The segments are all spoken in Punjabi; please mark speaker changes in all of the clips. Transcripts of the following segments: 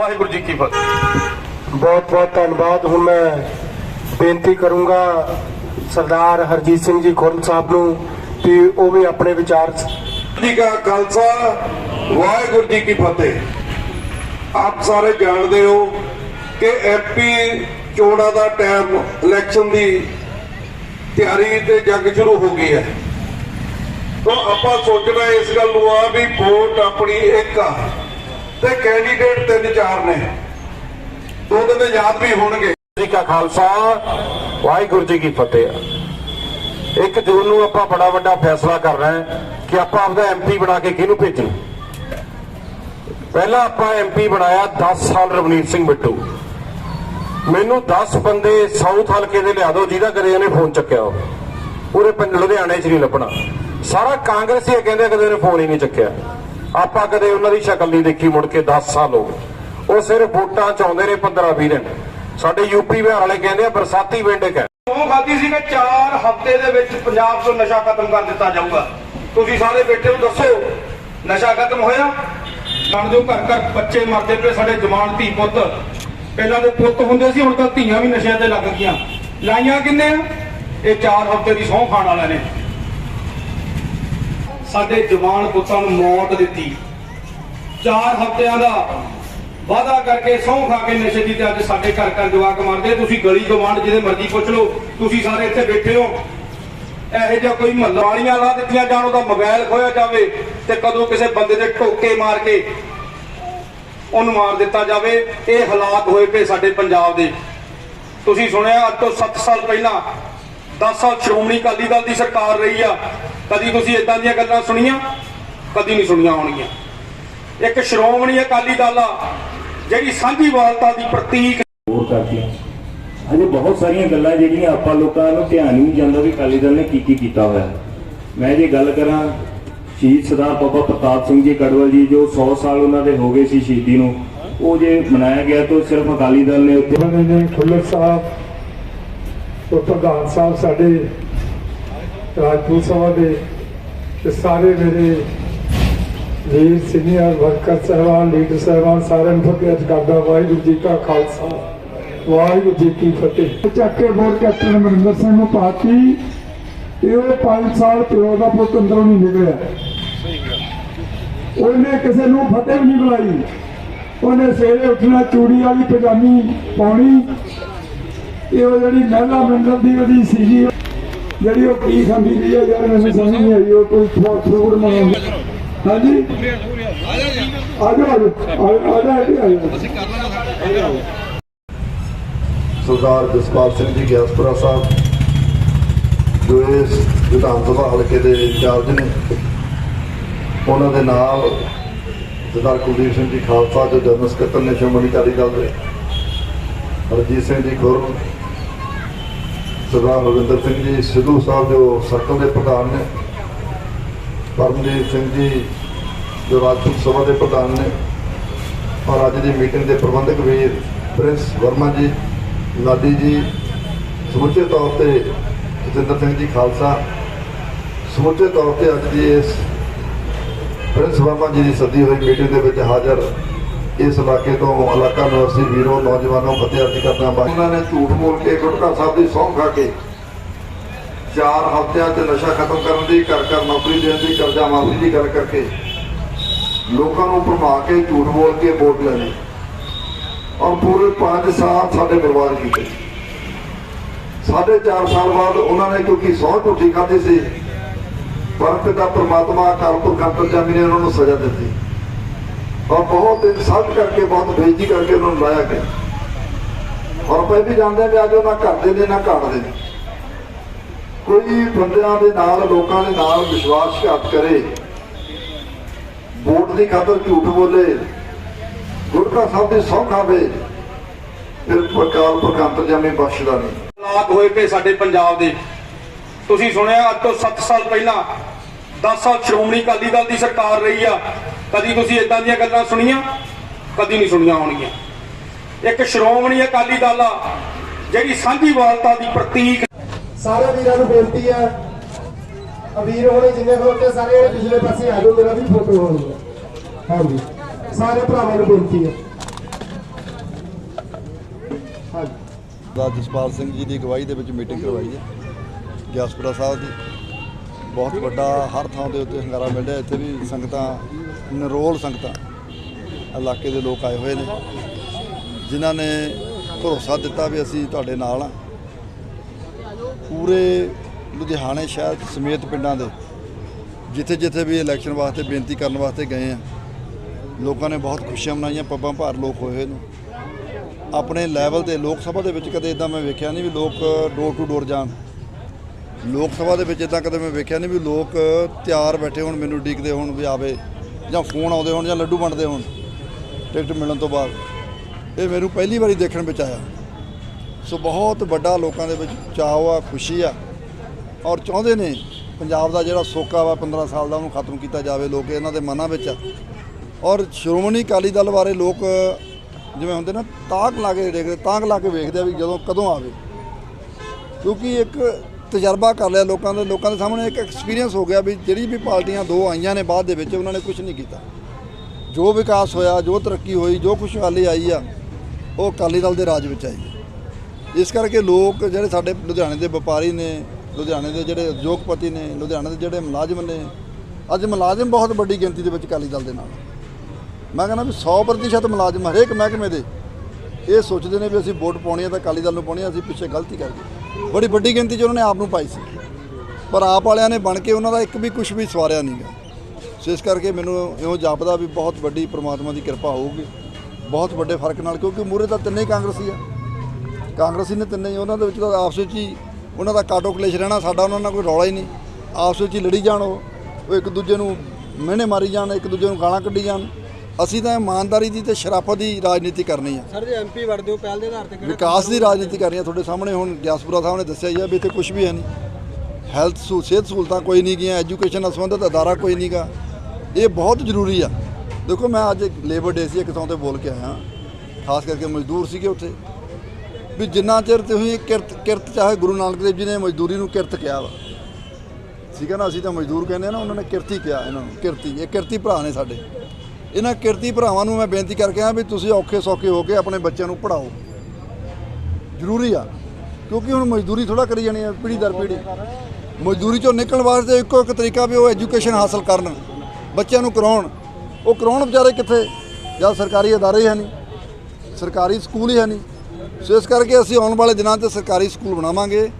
Speaker 1: ਵਾਹਿਗੁਰੂ ਜੀ ਕੀ ਫਤਿਹ।
Speaker 2: ਬਹੁਤ ਬਹੁਤ ਧੰਨਵਾਦ। ਹੁਣ ਮੈਂ ਬੇਨਤੀ ਕਰੂੰਗਾ ਸਰਦਾਰ ਹਰਜੀਤ ਸਿੰਘ ਜੀ ਖੁਰਮ ਸਾਹਿਬ ਨੂੰ ਕਿ ਉਹ ਵੀ ਆਪਣੇ ਵਿਚਾਰ
Speaker 3: ਜੀ ਕਾ ਖਾਲਸਾ ਵਾਹਿਗੁਰੂ ਜੀ ਕੀ ਫਤਿਹ। ਆਪ ਸਾਰੇ ਜਾਣਦੇ ਹੋ ਕਿ ਐਮਪੀ ਚੋਣਾਂ ਦਾ ਟਾਈਮ ਇਲੈਕਸ਼ਨ ਦੀ ਤਿਆਰੀ ਤੇ ਜੰਗ ਸ਼ੁਰੂ ਹੋ ਗਈ ਹੈ। ਤਾਂ ਆਪਾਂ ਸੋਚਣਾ ਇਸ ਗੱਲ ਨੂੰ ਆ ਵੀ ਵੋਟ ਆਪਣੀ ਇੱਕ ਆ। ਤੇ ਕੈਂਡੀਡੇਟ ਤਿੰਨ ਚਾਰ ਨੇ। ਦੋ ਦਿਨ ਯਾਦ ਵੀ ਹੋਣਗੇ।
Speaker 1: ਜੀ ਕਾ ਖਾਲਸਾ, ਵਾਹਿਗੁਰੂ ਜੀ ਕੀ ਫਤਿਹ। ਇੱਕ ਜੂਨ ਨੂੰ ਆਪਾਂ ਬੜਾ ਵੱਡਾ ਫੈਸਲਾ ਕਰ ਰਹੇ ਕਿ ਆਪਾਂ ਆਪਦਾ ਐਮਪੀ ਬਣਾ ਕੇ ਕਿਹਨੂੰ ਭੇਜਣਾ। ਪਹਿਲਾਂ ਆਪਾਂ ਐਮਪੀ ਬਣਾਇਆ 10 ਸਾਲ ਰਵਨੀਤ ਸਿੰਘ ਬਿੱਟੂ। ਮੈਨੂੰ 10 ਬੰਦੇ ਸਾਊਥ ਹਲਕੇ ਦੇ ਲਿਆ ਦਿਓ, ਜਿਹਦਾ ਕਦੇ ਇਹਨੇ ਫੋਨ ਚੱਕਿਆ ਪੂਰੇ ਲੁਧਿਆਣੇ 'ਚ ਨਹੀਂ ਲੱਭਣਾ। ਸਾਰਾ ਕਾਂਗਰਸੀ ਕਹਿੰਦੇ ਕਦੇ ਇਹਨੇ ਫੋਨ ਹੀ ਨਹੀਂ ਚੱਕਿਆ। ਆਪਾਂ ਕਦੇ ਉਹਨਾਂ ਦੀ ਸ਼ਕਲ ਨਹੀਂ ਦੇਖੀ ਮੁੜ ਕੇ 10 ਸਾਲ ਹੋ ਗਏ। ਉਹ ਸਿਰਫ ਵੋਟਾਂ ਚ ਨੇ 15 20 ਦਿਨ। ਸਾਡੇ ਯੂਪੀ ਬਿਹਾਰ ਵਾਲੇ ਕਹਿੰਦੇ ਆ, ਬਰਸਾਤੀ ਪਿੰਡ ਹੈ।
Speaker 4: ਉਹ ਖਾਦੀ ਸੀ ਕਿ 4 ਹਫ਼ਤੇ ਦੇ ਵਿੱਚ ਪੰਜਾਬ ਤੋਂ ਨਸ਼ਾ ਖਤਮ ਕਰ ਦਿੱਤਾ ਜਾਊਗਾ। ਤੁਸੀਂ ਸਾਰੇ ਬੈਠੇ ਨੂੰ ਦੱਸੋ, ਨਸ਼ਾ ਖਤਮ ਹੋਇਆ? ਜਾਣ ਹੋ ਘਰ ਘਰ ਬੱਚੇ ਮਰਦੇ ਪਏ, ਸਾਡੇ ਜਵਾਨ ਧੀ ਪੁੱਤ। ਪਹਿਲਾਂ ਦੇ ਪੁੱਤ ਹੁੰਦੇ ਸੀ, ਹੁਣ ਤਾਂ ਧੀਆਂ ਵੀ ਨਸ਼ਿਆਂ ਤੇ ਲੱਗ ਗਈਆਂ। ਲਾਈਆਂ ਕਿੰਨੇ ਆ? ਇਹ 4 ਹਫ਼ਤੇ ਦੀ ਸਹੁੰ ਖਾਣ ਵਾਲਿਆਂ ਨੇ। ਸਾਡੇ ਜਵਾਨ ਪੁੱਤਾਂ ਨੂੰ ਮੌਤ ਦਿੱਤੀ। 4 ਹਫ਼ਤਿਆਂ ਦਾ ਵਾਅਦਾ ਕਰਕੇ ਸਹੁੰ ਖਾ ਕੇ ਨਸ਼ੇ ਦੀ ਤੇ ਅੱਜ ਸਾਡੇ ਘਰ ਘਰ ਜਵਾਕ ਮਰਦੇ। ਤੁਸੀਂ ਗਲੀ ਗਵਾਂਡ ਜਿਹਦੇ ਮਰਜ਼ੀ ਪੁੱਛ ਲਓ। ਤੁਸੀਂ ਸਾਰੇ ਇੱਥੇ ਬੈਠੇ ਹੋ। ਇਹੋ ਜਿਹਾ ਕੋਈ ਮਹੱਲਾ ਲਾ ਦਿੱਤੀਆਂ ਜਾਣ, ਉਹਦਾ ਮੋਬਾਈਲ ਖੋਇਆ ਜਾਵੇ ਤੇ ਕਦੋਂ ਕਿਸੇ ਬੰਦੇ ਦੇ ਟੋਕੇ ਮਾਰ ਕੇ ਉਹਨੂੰ ਮਾਰ ਦਿੱਤਾ ਜਾਵੇ। ਇਹ ਹਾਲਾਤ ਹੋਏ ਪਏ ਸਾਡੇ ਪੰਜਾਬ ਦੇ। ਤੁਸੀਂ ਸੁਣਿਆ, ਅੱਜ ਤੋਂ 7 ਸਾਲ ਪਹਿਲਾਂ 10 ਸਾਲ ਸ਼੍ਰੋਮਣੀ ਅਕਾਲੀ ਦਲ ਦੀ ਸਰਕਾਰ ਰਹੀ ਆ। ਕਦੀ ਤੁਸੀਂ ਇਦਾਂ ਦੀਆਂ ਗੱਲਾਂ ਸੁਣੀਆਂ ਕਦੀ ਨਹੀਂ ਸੁਣੀਆਂ ਹੋਣਗੀਆਂ ਇੱਕ ਸ਼੍ਰੋਮਣੀ ਅਕਾਲੀ ਦਲ ਆ ਜਿਹੜੀ ਸਾਂਝੀਵਾਲਤਾ ਦੀ ਪ੍ਰਤੀਕ
Speaker 5: ਹੋਰ ਕਰਦੀਆਂ ਅਜੇ ਬਹੁਤ ਸਾਰੀਆਂ ਗੱਲਾਂ ਜਿਹੜੀਆਂ ਆਪਾਂ ਲੋਕਾਂ ਨੂੰ ਧਿਆਨ ਨਹੀਂ ਜਾਂਦਾ ਵੀ ਅਕਾਲੀ ਦਲ ਨੇ ਕੀ ਕੀ ਕੀਤਾ ਹੋਇਆ ਹੈ। ਮੈਂ ਜੇ ਗੱਲ ਕਰਾਂ ਸ਼ਹੀਦ ਸਰਦਾਰ ਬਾਬਾ ਪ੍ਰਤਾਪ ਸਿੰਘ ਜੀ ਕੜਵਲ ਜੀ ਜੋ 100 ਸਾਲ ਉਹਨਾਂ ਦੇ ਹੋ ਗਏ ਸੀ ਸ਼ਹੀਦੀ ਨੂੰ ਉਹ ਜੇ ਮਨਾਇਆ ਗਿਆ ਤਾਂ ਸਿਰਫ ਅਕਾਲੀ ਦਲ ਨੇ
Speaker 2: ਨੇ ਖੁੱਲਰ ਸਾਹਿਬ ਤੇ ਪ੍ਰਧਾਨ ਸਾਹਿਬ ਸਾਡੇ ਰਾਜਪੂਤ ਸਭਾ ਦੇ ਤੇ ਸਾਰੇ ਮੇਰੇ ਵੀਰ ਸੀਨੀਅਰ ਵਰਕਰ ਸਹਿਬਾਨ ਲੀਡਰ ਸਹਿਬਾਨ, ਸਾਰਿਆਂ ਨੂੰ ਫਤਿਹ। ਕਰਦਾ ਵਾਹਿਗੁਰੂ ਜੀ ਕਾ ਖਾਲਸਾ, ਵਾਹਿਗੁਰੂ ਜੀ ਕੀ ਫਤਿਹ। ਚੱਕ ਕੇ ਵੋਟ ਕੈਪਟਨ ਅਮਰਿੰਦਰ ਸਿੰਘ ਨੂੰ ਪਾਤੀ। ਇਹ 5 ਸਾਲ ਪਿਓ ਦਾ ਪੁੱਤ ਅੰਦਰੋਂ ਨਹੀਂ ਨਿਕਲਿਆ। ਉਹਨੇ ਕਿਸੇ ਨੂੰ ਫਤਿਹ ਵੀ ਨਹੀਂ ਬੁਲਾਈ। ਉਹਨੇ ਸਵੇਰੇ ਉੱਠਣਾ, ਚੂੜੀ ਵਾਲੀ ਪਜਾਮੀ ਪਾਉਣੀ। ਇਹ ਉਹ ਜਿਹੜੀ ਮਹਿਲਾ ਮੰਡਲ ਦੀ ਉਹਦੀ ਸੀਗੀ ਜਿਹੜੀ ਉਹ ਕੀ ਖਾਂਦੀ ਰਹੀ ਹੈ ਯਾਰ, ਮੈਨੂੰ ਸਮਝ ਨਹੀਂ ਆਈ, ਉਹ ਕੋਈ ਫੂਡ ਮੰਗਾਉਂਦੀ। ਹਾਂਜੀ? ਆ ਜਾਓ ਆ ਜਾਓ
Speaker 3: ਸਰਦਾਰ ਜਸਪਾਲ ਸਿੰਘ ਜੀ, ਗਿਆਸਪੁਰਾ ਸਾਹਿਬ, ਜੋ ਇਸ ਵਿਧਾਨ ਸਭਾ ਹਲਕੇ ਦੇ ਇੰਚਾਰਜ ਨੇ, ਉਹਨਾਂ ਦੇ ਨਾਲ ਸਰਦਾਰ ਕੁਲਦੀਪ ਸਿੰਘ ਜੀ ਖਾਲਸਾ ਜੋ ਜਨਰਲ ਸਕੱਤਰ ਨੇ ਸ਼੍ਰੋਮਣੀ ਅਕਾਲੀ ਦਲ ਦੇ, ਹਰਜੀਤ ਸਿੰਘ ਜੀ ਖੁਰ ਸਰਦਾਰ ਰਵਿੰਦਰ ਸਿੰਘ ਜੀ, ਸਿੱਧੂ ਸਾਹਿਬ ਜੋ ਸਰਕਲ ਦੇ ਪ੍ਰਧਾਨ ਨੇ, ਪਰਮਜੀਤ ਸਿੰਘ ਜੀ ਜੋ ਰਾਜਪੂਤ ਸਭਾ ਦੇ ਪ੍ਰਧਾਨ ਨੇ, ਔਰ ਅੱਜ ਦੀ ਮੀਟਿੰਗ ਦੇ ਪ੍ਰਬੰਧਕ ਵੀਰ ਪ੍ਰਿੰਸ ਵਰਮਾ ਜੀ, ਲਾਡੀ ਜੀ, ਸਮੁੱਚੇ ਤੌਰ ਤੇ ਜਤਿੰਦਰ ਸਿੰਘ ਜੀ ਖਾਲਸਾ, ਸਮੁੱਚੇ ਤੌਰ ਤੇ ਅੱਜ ਦੀ ਇਸ ਪ੍ਰਿੰਸ ਵਰਮਾ ਜੀ ਦੀ ਸੱਦੀ ਹੋਈ ਮੀਟਿੰਗ ਦੇ ਵਿੱਚ ਹਾਜ਼ਰ ਇਸ ਇਲਾਕੇ ਤੋਂ ਇਲਾਕਾ ਨਿਵਾਸੀ ਵੀਰੋ, ਨੌਜਵਾਨੋਂ ਫਤਿਹ ਅਰਜ਼ ਕਰਦਾ ਉਹਨਾਂ ਨੇ ਝੂਠ ਬੋਲ ਕੇ ਗੁਟਕਾ ਸਾਹਿਬ ਦੀ ਸਹੁੰ ਖਾ ਕੇ ਚਾਰ ਹਫ਼ਤਿਆਂ 'ਚ ਨਸ਼ਾ ਖਤਮ ਕਰਨ ਦੀ ਕਰ ਕਰ ਨੌਕਰੀ ਦੇਣ ਦੀ, ਕਰਜ਼ਾ ਮਾਫੀ ਦੀ ਗੱਲ ਕਰਕੇ ਲੋਕਾਂ ਨੂੰ ਭਰਮਾ ਕੇ ਝੂਠ ਬੋਲ ਕੇ ਵੋਟ ਲੈਣੀ ਔਰ ਪੂਰੇ 5 ਸਾਲ ਸਾਡੇ ਬਰਬਾਦ ਕੀਤੇ। ਸਾਢੇ ਚਾਰ ਸਾਲ ਬਾਅਦ ਉਹਨਾਂ ਨੇ ਕਿਉਂਕਿ ਸੌ ਝੂਠੀ ਖਾਧੀ ਸੀ ਪਰ ਪਿਤਾ ਪਰਮਾਤਮਾ ਅਕਾਲ ਪੁਰਖ ਅੰਤਰਜਾਮੀ ਨੇ, ਉਹਨਾਂ ਨੂੰ ਸਜ਼ਾ ਦਿੱਤੀ। ਔਰ ਬਹੁਤ ਇਨਸਾਫ ਕਰਕੇ, ਬਹੁਤ ਬੇਇੱਜ਼ਤੀ ਕਰਕੇ ਉਹਨਾਂ ਨੂੰ ਲਾਇਆ ਗਿਆ। ਔਰ ਆਪਾਂ ਵੀ ਜਾਣਦੇ ਹਾਂ ਅੱਜ ਉਹਨਾਂ ਘਰ ਦੇ ਨੇ, ਨਾ ਘਾਟ ਦੇ ਕੋਈ ਬੰਦਿਆਂ ਦੇ ਨਾਲ, ਲੋਕਾਂ ਦੇ ਨਾਲ ਵਿਸ਼ਵਾਸਘਾਤ ਕਰੇ, ਵੋਟ ਦੀ ਖਾਤਰ ਝੂਠ ਬੋਲੇ ਗੁਰਕਾ ਸਾਹਿਬ ਦੀ ਸਹੁੰ ਖਾਵੇ, ਫਿਰ ਪ੍ਰਕਾਰ ਪ੍ਰਕੰਤ ਜਾਮੇ ਬਖਸ਼ਦਾ ਨਹੀਂ।
Speaker 4: ਹਾਲਾਤ ਹੋਏ ਪਏ ਸਾਡੇ ਪੰਜਾਬ ਦੇ। ਤੁਸੀਂ ਸੁਣਿਆ, ਅੱਜ ਤੋਂ 7 ਸਾਲ ਪਹਿਲਾਂ 10 ਸਾਲ ਸ਼੍ਰੋਮਣੀ ਅਕਾਲੀ ਦਲ ਦੀ ਸਰਕਾਰ ਰਹੀ ਆ। ਕਦੀ ਤੁਸੀਂ ਇਦਾਂ ਦੀਆਂ ਗੱਲਾਂ ਸੁਣੀਆਂ? ਕਦੀ ਨਹੀਂ ਸੁਣੀਆਂ ਹੋਣਗੀਆਂ। ਇੱਕ ਸ਼੍ਰੋਮਣੀ ਅਕਾਲੀ ਦਲ ਆ ਜਿਹੜੀ ਸਾਂਝੀਵਾਲਤਾ ਦੀ ਪ੍ਰਤੀਕ
Speaker 2: ਸਾਰੇ ਵੀਰਾਂ ਨੂੰ ਬੇਨਤੀ ਹੈ ਅਵੀਰ ਹੋਣੇ ਜਿੰਨੇ ਖਲੋਤੇ ਸਾਰੇ ਜਿਹੜੇ ਪਿਛਲੇ ਪਾਸੇ ਆ ਜਾਓ ਮੇਰਾ ਵੀ ਫੋਟੋ ਹੋਣੀ ਹੈ ਹਾਂਜੀ ਸਾਰੇ ਭਰਾਵਾਂ ਨੂੰ ਬੇਨਤੀ ਹੈ।
Speaker 3: ਦਾ ਜਸਪਾਲ ਸਿੰਘ ਜੀ ਦੀ ਅਗਵਾਈ ਦੇ ਵਿੱਚ ਮੀਟਿੰਗ ਕਰਵਾਈ ਹੈ। ਗਿਆਸਪੁਰਾ ਸਾਹਿਬ ਦੀ। ਬਹੁਤ ਵੱਡਾ ਹਰ ਥਾਂ ਦੇ ਉੱਤੇ ਹੰਗਾਰਾ ਮਿਲ ਰਿਹਾ। ਇੱਥੇ ਵੀ ਸੰਗਤਾਂ, ਨਰੋਲ ਸੰਗਤਾਂ ਇਲਾਕੇ ਦੇ ਲੋਕ ਆਏ ਹੋਏ ਨੇ। ਜਿਨ੍ਹਾਂ ਨੇ ਭਰੋਸਾ ਦਿੱਤਾ ਵੀ ਅਸੀਂ ਤੁਹਾਡੇ ਨਾਲ ਆ। ਪੂਰੇ ਲੁਧਿਆਣੇ ਸ਼ਹਿਰ ਸਮੇਤ ਪਿੰਡਾਂ ਦੇ ਜਿੱਥੇ ਜਿੱਥੇ ਵੀ ਇਲੈਕਸ਼ਨ ਵਾਸਤੇ, ਬੇਨਤੀ ਕਰਨ ਵਾਸਤੇ ਗਏ ਆ। ਲੋਕਾਂ ਨੇ ਬਹੁਤ ਖੁਸ਼ੀਆਂ ਮਨਾਈਆਂ, ਪੱਬਾਂ ਭਾਰ ਲੋਕ ਹੋਏ ਹੋਏ ਨੇ। ਆਪਣੇ ਲੈਵਲ ਤੇ ਲੋਕ ਸਭਾ ਦੇ ਵਿੱਚ ਕਦੇ ਇਦਾਂ ਮੈਂ ਵੇਖਿਆ ਨਹੀਂ ਵੀ ਲੋਕ ਡੋਰ ਟੂ ਡੋਰ ਜਾਣ। ਲੋਕ ਸਭਾ ਦੇ ਵਿੱਚ ਇਦਾਂ ਕਦੇ ਮੈਂ ਵੇਖਿਆ ਨਹੀਂ ਵੀ ਲੋਕ ਤਿਆਰ ਬੈਠੇ ਹੋਣ, ਮੈਨੂੰ ਡੀਕਦੇ ਹੋਣ ਵੀ ਆਵੇ, ਜਾਂ ਫੋਨ ਆਉਂਦੇ ਹੋਣ, ਜਾਂ ਲੱਡੂ ਵੰਡਦੇ ਹੋਣ, ਟਿਕਟ ਮਿਲਣ ਤੋਂ ਬਾਅਦ। ਇਹ ਮੈਨੂੰ ਪਹਿਲੀ ਵਾਰੀ ਦੇਖਣ ਵਿੱਚ ਆਇਆ। ਸੋ ਬਹੁਤ ਵੱਡਾ ਲੋਕਾਂ ਦੇ ਵਿੱਚ ਚਾਅ ਆ, ਖੁਸ਼ੀ ਆ। ਔਰ ਚਾਹੁੰਦੇ ਨੇ ਪੰਜਾਬ ਦਾ ਜਿਹੜਾ ਸੋਕਾ ਵਾ 15 ਸਾਲ ਦਾ ਉਹਨੂੰ ਖਤਮ ਕੀਤਾ ਜਾਵੇ ਲੋਕ ਇਹਨਾਂ ਦੇ ਮਨਾਂ ਵਿੱਚ ਆ। ਔਰ ਸ਼੍ਰੋਮਣੀ ਅਕਾਲੀ ਦਲ ਬਾਰੇ ਲੋਕ ਜਿਵੇਂ ਹੁੰਦੇ ਨਾ, ਤਾਕ ਲਾ ਕੇ ਦੇਖਦੇ ਤਾਕ ਲਾ ਕੇ ਵੇਖਦੇ ਆ ਵੀ ਜਦੋਂ ਕਦੋਂ ਆਵੇ। ਕਿਉਂਕਿ ਇੱਕ ਤਜਰਬਾ ਕਰ ਲਿਆ ਲੋਕਾਂ ਦੇ ਲੋਕਾਂ ਦੇ ਸਾਹਮਣੇ ਇੱਕ ਐਕਸਪੀਰੀਅੰਸ ਹੋ ਗਿਆ ਵੀ ਜਿਹੜੀ ਵੀ ਪਾਰਟੀਆਂ ਦੋ ਆਈਆਂ ਨੇ ਬਾਅਦ ਦੇ ਵਿੱਚ, ਉਹਨਾਂ ਨੇ ਕੁਝ ਨਹੀਂ ਕੀਤਾ। ਜੋ ਵਿਕਾਸ ਹੋਇਆ, ਜੋ ਤਰੱਕੀ ਹੋਈ, ਜੋ ਖੁਸ਼ਹਾਲੀ ਆਈ ਆ, ਉਹ ਅਕਾਲੀ ਦਲ ਦੇ ਰਾਜ ਵਿੱਚ ਆਈ ਹੈ। ਇਸ ਕਰਕੇ ਲੋਕ ਜਿਹੜੇ ਸਾਡੇ ਲੁਧਿਆਣੇ ਦੇ ਵਪਾਰੀ ਨੇ, ਲੁਧਿਆਣੇ ਦੇ ਜਿਹੜੇ ਉਦਯੋਗਪਤੀ ਨੇ, ਲੁਧਿਆਣੇ ਦੇ ਜਿਹੜੇ ਮੁਲਾਜ਼ਮ ਨੇ, ਅੱਜ ਮੁਲਾਜ਼ਮ ਬਹੁਤ ਵੱਡੀ ਗਿਣਤੀ ਦੇ ਵਿੱਚ ਅਕਾਲੀ ਦਲ ਦੇ ਨਾਲ ਮੈਂ ਕਹਿੰਦਾ ਵੀ 100% ਮੁਲਾਜ਼ਮ ਹਰੇਕ ਮਹਿਕਮੇ ਦੇ ਇਹ ਸੋਚਦੇ ਨੇ ਵੀ ਅਸੀਂ ਵੋਟ ਪਾਉਣੀ ਹੈ ਤਾਂ ਅਕਾਲੀ ਦਲ ਨੂੰ ਪਾਉਣੀ ਹੈ, ਅਸੀਂ ਪਿੱਛੇ ਗਲਤੀ ਕਰ ਗਏ ਬੜੀ ਵੱਡੀ ਗਿਣਤੀ 'ਚ ਉਹਨਾਂ ਨੇ ਆਪ ਨੂੰ ਪਾਈ ਸੀ। ਪਰ ਆਪ ਵਾਲਿਆਂ ਨੇ ਬਣ ਕੇ ਉਹਨਾਂ ਦਾ ਇੱਕ ਵੀ ਕੁਝ ਵੀ ਸਵਾਰਿਆ ਨਹੀਂਗਾ ਸੋ ਇਸ ਕਰਕੇ ਮੈਨੂੰ ਇਹੋ ਜਾਪਦਾ ਵੀ ਬਹੁਤ ਵੱਡੀ ਪ੍ਰਮਾਤਮਾ ਦੀ ਕਿਰਪਾ ਹੋਊਗੀ। ਬਹੁਤ ਵੱਡੇ ਫ਼ਰਕ ਨਾਲ, ਕਿਉਂਕਿ ਮੂਰੇ ਤਾਂ ਤਿੰਨੇ ਹੀ ਕਾਂਗਰਸੀ ਆ। ਕਾਂਗਰਸੀ ਨੇ ਤਿੰਨੇ ਹੀ, ਉਹਨਾਂ ਦੇ ਵਿੱਚ ਤਾਂ ਆਪਸ ਵਿੱਚ ਹੀ ਉਹਨਾਂ ਦਾ ਕਾਟੋ ਕਲੇਸ਼ ਰਹਿਣਾ, ਸਾਡਾ ਉਹਨਾਂ ਨਾਲ ਕੋਈ ਰੌਲਾ ਹੀ ਨਹੀਂ। ਆਪਸ ਵਿੱਚ ਹੀ ਲੜੀ ਜਾਣ ਉਹ ਇੱਕ ਦੂਜੇ ਨੂੰ ਮਿਹਣੇ ਮਾਰੀ ਜਾਣ, ਇੱਕ ਦੂਜੇ ਨੂੰ ਗਾਲਾਂ ਕੱਢੀ ਜਾਣ। ਅਸੀਂ ਤਾਂ ਇਮਾਨਦਾਰੀ ਦੀ ਤੇ ਸ਼ਰਾਫਤ ਦੀ ਰਾਜਨੀਤੀ ਕਰਨੀ ਆ
Speaker 6: ਸਰ ਜੇ ਐਮਪੀ ਵੜਦੇ ਹੋ ਪਹਿਲ ਦੇ ਆਧਾਰ ਤੇ
Speaker 3: ਵਿਕਾਸ ਦੀ ਰਾਜਨੀਤੀ ਕਰਨੀ ਆ ਤੁਹਾਡੇ ਸਾਹਮਣੇ ਹੁਣ ਗਿਆਸਪੁਰਾ ਸਾਹਿਬ ਨੇ ਦੱਸਿਆ ਹੀ ਆ ਵੀ ਇੱਥੇ ਕੁਝ ਵੀ ਹੈ ਨਹੀਂ। ਹੈਲਥ ਸਹੂ ਸਿਹਤ ਸਹੂਲਤਾਂ ਕੋਈ ਨਹੀਂ ਗੀਆਂ ਐਜੂਕੇਸ਼ਨ ਨਾਲ ਸੰਬੰਧਿਤ ਅਦਾਰਾ ਕੋਈ ਨਹੀਂਗਾ ਇਹ ਬਹੁਤ ਜ਼ਰੂਰੀ ਆ। ਦੇਖੋ ਮੈਂ ਅੱਜ ਲੇਬਰ ਡੇ ਸੀ ਇੱਕ ਥਾਂ ਤੇ ਬੋਲ ਕੇ ਆਇਆ। ਖਾਸ ਕਰਕੇ ਮਜ਼ਦੂਰ ਸੀਗੇ ਉੱਥੇ। ਵੀ ਜਿੰਨਾ ਚਿਰ ਤੁਸੀਂ ਕਿਰਤ ਕਿਰਤ ਚਾਹੇ ਗੁਰੂ ਨਾਨਕ ਦੇਵ ਜੀ ਨੇ ਮਜ਼ਦੂਰੀ ਨੂੰ ਕਿਰਤ ਕਿਹਾ ਵਾ। ਠੀਕ ਹੈ ਨਾ? ਅਸੀਂ ਤਾਂ ਮਜ਼ਦੂਰ ਕਹਿੰਦੇ ਆ ਨਾ ਉਹਨਾਂ ਨੇ ਕਿਰਤੀ ਕਿਹਾ ਇਹਨਾਂ ਨੂੰ। ਕਿਰਤੀ ਇਹ ਕਿਰਤੀ ਭਰਾ ਨੇ ਸਾਡੇ। ਇਹਨਾਂ ਕਿਰਤੀ ਭਰਾਵਾਂ ਨੂੰ ਮੈਂ ਬੇਨਤੀ ਕਰਕੇ ਆ ਵੀ ਤੁਸੀਂ ਔਖੇ ਸੌਖੇ ਹੋ ਕੇ ਆਪਣੇ ਬੱਚਿਆਂ ਨੂੰ ਪੜਾਓ ਜ਼ਰੂਰੀ ਆ, ਕਿਉਂਕਿ ਹੁਣ ਮਜ਼ਦੂਰੀ ਥੋੜਾ ਕਰੀ ਜਾਣੀ ਆ, ਪੀੜ੍ਹੀ ਦਰ ਪੀੜ੍ਹੀ। ਮਜ਼ਦੂਰੀ ਚੋਂ ਨਿਕਲਣ ਵਾਸਤੇ ਇੱਕੋ ਇੱਕ ਤਰੀਕਾ ਵੀ ਉਹ ਐਜੂਕੇਸ਼ਨ ਹਾਸਲ ਕਰਨ, ਬੱਚਿਆਂ ਨੂੰ ਕਰਾਉਣ। ਉਹ ਕਰਾਉਣ ਵਿਚਾਰੇ ਕਿੱਥੇ? ਜਾਂ ਸਰਕਾਰੀ ਅਦਾਰੇ ਹੀ ਹੈ ਨਹੀਂ, ਸਰਕਾਰੀ ਸਕੂਲ ਹੀ ਹੈ ਨਹੀਂ। ਸੋ ਇਸ ਕਰਕੇ ਅਸੀਂ ਆਉਣ ਵਾਲੇ ਦਿਨਾਂ 'ਚ ਸਰਕਾਰੀ ਸਕੂਲ ਬਣਾਵਾਂਗੇ,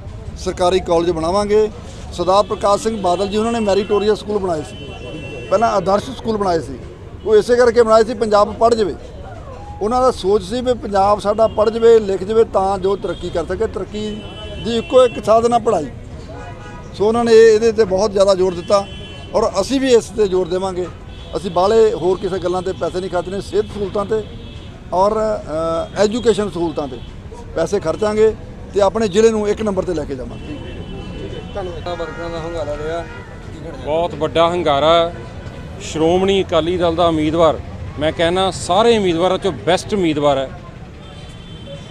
Speaker 3: ਸਰਕਾਰੀ ਕਾਲਜ ਬਣਾਵਾਂਗੇ। ਸਰਦਾਰ ਪ੍ਰਕਾਸ਼ ਸਿੰਘ ਬਾਦਲ ਜੀ ਉਹਨਾਂ ਨੇ ਮੈਰੀਟੋਰੀਅਸ ਸਕੂਲ ਬਣਾਏ ਸੀ। ਪਹਿਲਾਂ ਆਦਰਸ਼ ਸਕੂਲ ਬਣਾਏ ਸੀ। ਉਹ ਇਸੇ ਕਰਕੇ ਬਣਾਏ ਸੀ ਪੰਜਾਬ ਪੜ੍ਹ ਜਾਵੇ। ਉਹਨਾਂ ਦਾ ਸੋਚ ਸੀ ਵੀ ਪੰਜਾਬ ਸਾਡਾ ਪੜ੍ਹ ਜਾਵੇ, ਲਿਖ ਜਾਵੇ ਤਾਂ ਜੋ ਤਰੱਕੀ ਕਰ ਸਕੇ। ਤਰੱਕੀ ਦੀ ਇੱਕੋ ਇੱਕ ਸਾਧਨ ਆ ਪੜ੍ਹਾਈ। ਸੋ ਉਹਨਾਂ ਨੇ ਇਹਦੇ ਤੇ ਬਹੁਤ ਜ਼ਿਆਦਾ ਜ਼ੋਰ ਦਿੱਤਾ ਔਰ ਅਸੀਂ ਵੀ ਇਸ ਤੇ ਜ਼ੋਰ ਦੇਵਾਂਗੇ। ਅਸੀਂ ਬਾਹਲੇ ਹੋਰ ਕਿਸੇ ਗੱਲਾਂ ਤੇ ਪੈਸੇ ਨਹੀਂ ਖਰਚਣੇ, ਸਿਹਤ ਸਹੂਲਤਾਂ ਤੇ ਔਰ ਐਜੂਕੇਸ਼ਨ ਸਹੂਲਤਾਂ ਤੇ। ਪੈਸੇ ਖਰਚਾਂਗੇ ਤੇ ਆਪਣੇ ਜ਼ਿਲ੍ਹੇ ਨੂੰ ਇੱਕ ਨੰਬਰ ਤੇ ਲੈ ਕੇ ਜਾਵਾਂਗੇ।
Speaker 6: ਧੰਨਵਾਦ ਵਰਕਰਾਂ ਦਾ ਹੰਗਾਰਾ ਰਿਹਾ
Speaker 7: ਬਹੁਤ ਵੱਡਾ ਹੰਗਾਰਾ ਸ਼੍ਰੋਮਣੀ ਅਕਾਲੀ ਦਲ ਦਾ ਉਮੀਦਵਾਰ, ਮੈਂ ਕਹਿਣਾ ਸਾਰੇ ਉਮੀਦਵਾਰਾਂ ਚੋਂ ਬੈਸਟ ਉਮੀਦਵਾਰ ਹੈ।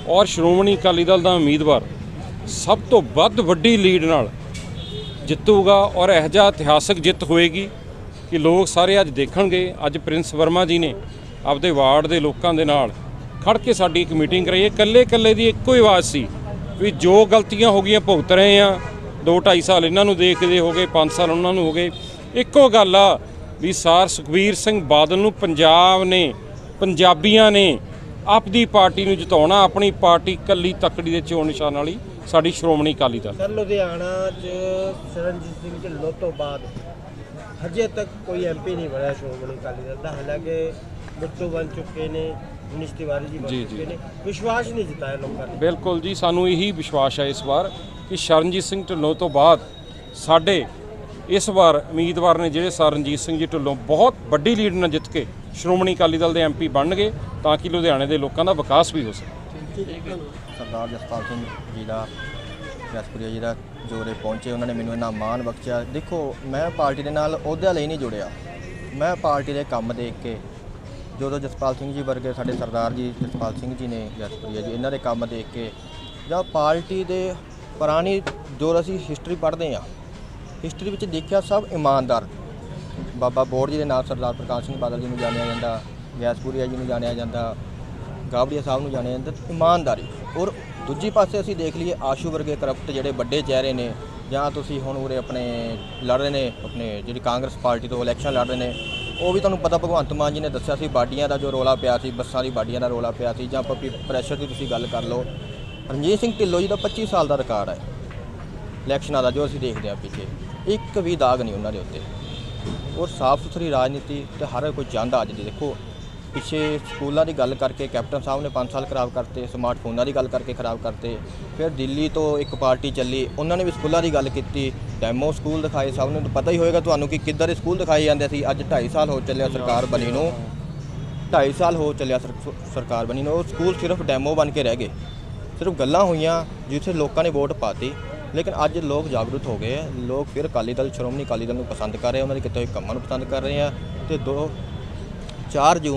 Speaker 7: ਔਰ ਸ਼੍ਰੋਮਣੀ ਅਕਾਲੀ ਦਲ ਦਾ ਉਮੀਦਵਾਰ ਸਭ ਤੋਂ ਵੱਧ ਵੱਡੀ ਲੀਡ ਨਾਲ ਜਿੱਤੂਗਾ ਔਰ ਇਹ ਜਿਹਾ ਇਤਿਹਾਸਕ ਜਿੱਤ ਹੋਏਗੀ ਕਿ ਲੋਕ ਸਾਰੇ ਅੱਜ ਦੇਖਣਗੇ। ਅੱਜ ਪ੍ਰਿੰਸ ਵਰਮਾ ਜੀ ਨੇ ਆਪਦੇ ਵਾਰਡ ਦੇ ਲੋਕਾਂ ਦੇ ਨਾਲ ਖੜ ਕੇ ਸਾਡੀ ਇੱਕ ਮੀਟਿੰਗ ਕਰਾਈ। ਹੈ ਇਕੱਲੇ ਇਕੱਲੇ ਦੀ ਇੱਕੋ ਹੀ ਆਵਾਜ਼ ਸੀ ਵੀ ਜੋ ਗਲਤੀਆਂ ਹੋ ਗਈਆਂ ਭੁਗਤ ਰਹੇ ਆ 2.5 ਸਾਲ ਇਹਨਾਂ ਨੂੰ ਦੇਖਦੇ ਹੋ ਗਏ 5 ਸਾਲ ਉਹਨਾਂ ਨੂੰ ਹੋ ਗਏ। ਇੱਕੋ ਗੱਲ ਆ ਵੀ ਸਾਰ ਸੁਖਬੀਰ ਸਿੰਘ ਬਾਦਲ ਨੂੰ ਪੰਜਾਬ ਨੇ ਪੰਜਾਬੀਆਂ ਨੇ ਆਪਦੀ ਪਾਰਟੀ ਨੂੰ ਜਿਤਾਉਣਾ ਆਪਣੀ ਪਾਰਟੀ ਕੱਲੀ ਤੱਕੜੀ ਦੇ ਚੋਣ ਨਿਸ਼ਾਨ ਵਾਲੀ ਸਾਡੀ ਸ਼੍ਰੋਮਣੀ ਅਕਾਲੀ ਦਲ।
Speaker 6: ਸਰ ਲੁਧਿਆਣਾ 'ਚ ਸਰਨਜੀਤ ਸਿੰਘ ਢਿੱਲੋਂ ਤੋਂ ਬਾਅਦ ਹਜੇ ਤੱਕ ਕੋਈ ਐਮਪੀ ਨਹੀਂ ਬਣਿਆ ਸ਼੍ਰੋਮਣੀ ਅਕਾਲੀ ਦਲ ਦਾ। ਹਾਲਾਂਕਿ ਬਿੱਟੂ ਬਣ ਚੁੱਕੇ ਨੇ ਮਨੀਸ਼ ਤਿਵਾਰੀ ਜੀ ਬਣ। ਚੁੱਕੇ ਨੇ। ਵਿਸ਼ਵਾਸ ਨਹੀਂ ਜਿਤਾਇਆ ਲੋਕਾਂ ਨੇ।
Speaker 7: ਬਿਲਕੁਲ ਜੀ ਸਾਨੂੰ ਇਹੀ ਵਿਸ਼ਵਾਸ ਹੈ ਇਸ ਵਾਰ ਕਿ ਸ਼ਰਨਜੀਤ ਸਿੰਘ ਢਿੱਲੋਂ ਤੋਂ ਬਾਅਦ ਸਾਡੇ ਇਸ ਵਾਰ ਉਮੀਦਵਾਰ ਨੇ ਜਿਹੜੇ ਸਰਨਜੀਤ ਸਿੰਘ ਜੀ ਢਿੱਲੋਂ ਬਹੁਤ ਵੱਡੀ ਲੀਡ ਨਾਲ ਜਿੱਤ ਕੇ ਸ਼੍ਰੋਮਣੀ ਅਕਾਲੀ ਦਲ ਦੇ ਐਮਪੀ ਬਣਨਗੇ ਤਾਂ ਕਿ ਲੁਧਿਆਣੇ ਦੇ ਲੋਕਾਂ ਦਾ ਵਿਕਾਸ ਵੀ ਹੋ ਸਕੇ।
Speaker 8: ਸਰਦਾਰ ਜਸਪਾਲ ਸਿੰਘ ਜੀ ਦਾ, ਜਸਪੁਰੀਆ ਜੀ ਦਾ ਜੋਰੇ ਪਹੁੰਚੇ, ਉਹਨਾਂ ਨੇ ਮੈਨੂੰ ਇੰਨਾ ਮਾਣ ਬਖਸ਼ਿਆ। ਦੇਖੋ, ਮੈਂ ਪਾਰਟੀ ਦੇ ਨਾਲ ਅਹੁਦਿਆਂ ਲਈ ਨਹੀਂ ਜੁੜਿਆ। ਮੈਂ ਪਾਰਟੀ ਦੇ ਕੰਮ ਦੇਖ ਕੇ ਜਦੋਂ ਜਸਪਾਲ ਸਿੰਘ ਜੀ ਵਰਗੇ ਸਾਡੇ ਸਰਦਾਰ ਜੀ, ਜਸਪਾਲ ਸਿੰਘ ਜੀ ਨੇ, ਜਸਪੁਰੀਆ ਜੀ, ਇਹਨਾਂ ਦੇ ਕੰਮ ਦੇਖ ਕੇ ਜਾਂ ਪਾਰਟੀ ਦੇ ਪੁਰਾਣੀ ਜੋ ਅਸੀਂ ਹਿਸਟਰੀ ਪੜ੍ਹਦੇ ਆ ਹਿਸਟਰੀ ਵਿੱਚ ਦੇਖਿਆ ਸਭ ਇਮਾਨਦਾਰ। ਬਾਬਾ ਬੋਰ ਜੀ ਦੇ ਨਾਲ ਸਰਦਾਰ ਪ੍ਰਕਾਸ਼ ਸਿੰਘ ਬਾਦਲ ਜੀ ਨੂੰ ਜਾਣਿਆ ਜਾਂਦਾ, ਗੈਸਪੁਰੀਆ ਜੀ ਨੂੰ ਜਾਣਿਆ ਜਾਂਦਾ, ਗਾਬੜੀਆ ਸਾਹਿਬ ਨੂੰ ਜਾਣਿਆ ਜਾਂਦਾ, ਇਮਾਨਦਾਰੀ। ਔਰ ਦੂਜੀ ਪਾਸੇ ਅਸੀਂ ਦੇਖ ਲਈਏ, ਆਸ਼ੂ ਵਰਗੇ ਕਰਪਟ ਜਿਹੜੇ ਵੱਡੇ ਚਿਹਰੇ ਨੇ, ਜਾਂ ਤੁਸੀਂ ਹੁਣ ਉਰੇ ਆਪਣੇ ਲੜ ਰਹੇ ਨੇ, ਆਪਣੇ ਜਿਹੜੀ ਕਾਂਗਰਸ ਪਾਰਟੀ ਤੋਂ ਇਲੈਕਸ਼ਨ ਲੜ ਰਹੇ ਨੇ, ਉਹ ਵੀ ਤੁਹਾਨੂੰ ਪਤਾ ਭਗਵੰਤ ਮਾਨ ਜੀ ਨੇ ਦੱਸਿਆ ਸੀ, ਬਾਡੀਆਂ ਦਾ ਜੋ ਰੋਲਾ ਪਿਆ ਸੀ, ਬੱਸਾਂ ਦੀ ਬਾਡੀਆਂ ਦਾ ਰੋਲਾ ਪਿਆ ਸੀ, ਜਾਂ ਪੱਪੀ ਪ੍ਰੈਸ਼ਰ ਦੀ ਤੁਸੀਂ ਗੱਲ ਕਰ ਲਓ, ਰਣਜੀਤ ਸਿੰਘ ਢਿੱਲੋਂ ਜੀ ਦਾ 25 ਸਾਲ ਦਾ ਰਿਕਾਰਡ ਹੈ ਇਲੈਕਸ਼ਨਾਂ ਦਾ ਜੋ ਅਸੀਂ ਦੇਖਦੇ ਹਾਂ ਪਿੱਛੇ। ਇੱਕ ਵੀ ਦਾਗ ਨਹੀਂ ਉਹਨਾਂ ਦੇ ਉੱਤੇ। ਔਰ ਸਾਫ਼ ਸੁਥਰੀ ਰਾਜਨੀਤੀ ਤੇ ਹਰ ਕੋਈ ਚਾਹੁੰਦਾ ਅੱਜ ਦੇ। ਦੇਖੋ, ਪਿੱਛੇ ਸਕੂਲਾਂ ਦੀ ਗੱਲ ਕਰਕੇ ਕੈਪਟਨ ਸਾਹਿਬ ਨੇ 5 ਸਾਲ ਖਰਾਬ ਕਰਤੇ, ਸਮਾਰਟਫੋਨਾਂ ਦੀ ਗੱਲ ਕਰਕੇ ਖਰਾਬ ਕਰਤੇ, ਫਿਰ ਦਿੱਲੀ ਤੋਂ ਇੱਕ ਪਾਰਟੀ ਚੱਲੀ, ਉਹਨਾਂ ਨੇ ਵੀ ਸਕੂਲਾਂ ਦੀ ਗੱਲ ਕੀਤੀ, ਡੈਮੋ ਸਕੂਲ ਦਿਖਾਏ, ਸਭ ਨੂੰ ਪਤਾ ਹੀ ਹੋਏਗਾ ਤੁਹਾਨੂੰ ਕਿ ਕਿੱਧਰ ਦੇ ਸਕੂਲ ਦਿਖਾਏ ਜਾਂਦੇ ਸੀ। ਅੱਜ 2.5 ਸਾਲ ਹੋ ਚੱਲਿਆ ਸਰਕਾਰ ਬਣੀ ਨੂੰ। 2.5 ਸਾਲ ਹੋ ਚੱਲਿਆ ਸਰ- ਸਰਕਾਰ ਬਣੀ ਨੂੰ। ਉਹ ਸਕੂਲ ਸਿਰਫ ਡੈਮੋ ਬਣ ਕੇ ਰਹਿ ਗਏ। ਸਿਰਫ ਗੱਲਾਂ ਹੋਈਆਂ, ਜਿੱਥੇ ਲੋਕਾਂ ਨੇ ਵੋਟ ਪਾਤੀ। ਲੇਕਿਨ ਅੱਜ ਲੋਕ ਜਾਗਰੂਕ ਹੋ ਗਏ ਆ ਲੋਕ ਫਿਰ ਅਕਾਲੀ ਦਲ, ਸ਼੍ਰੋਮਣੀ ਅਕਾਲੀ ਦਲ ਨੂੰ ਪਸੰਦ ਕਰ ਰਹੇ ਉਹਨਾਂ ਦੇ ਕਿਤੇ ਹੋਏ ਕੰਮਾਂ ਨੂੰ ਪਸੰਦ ਕਰ ਰਹੇ ਆ ਤੇ ਦੋ 4 ਜੂਨ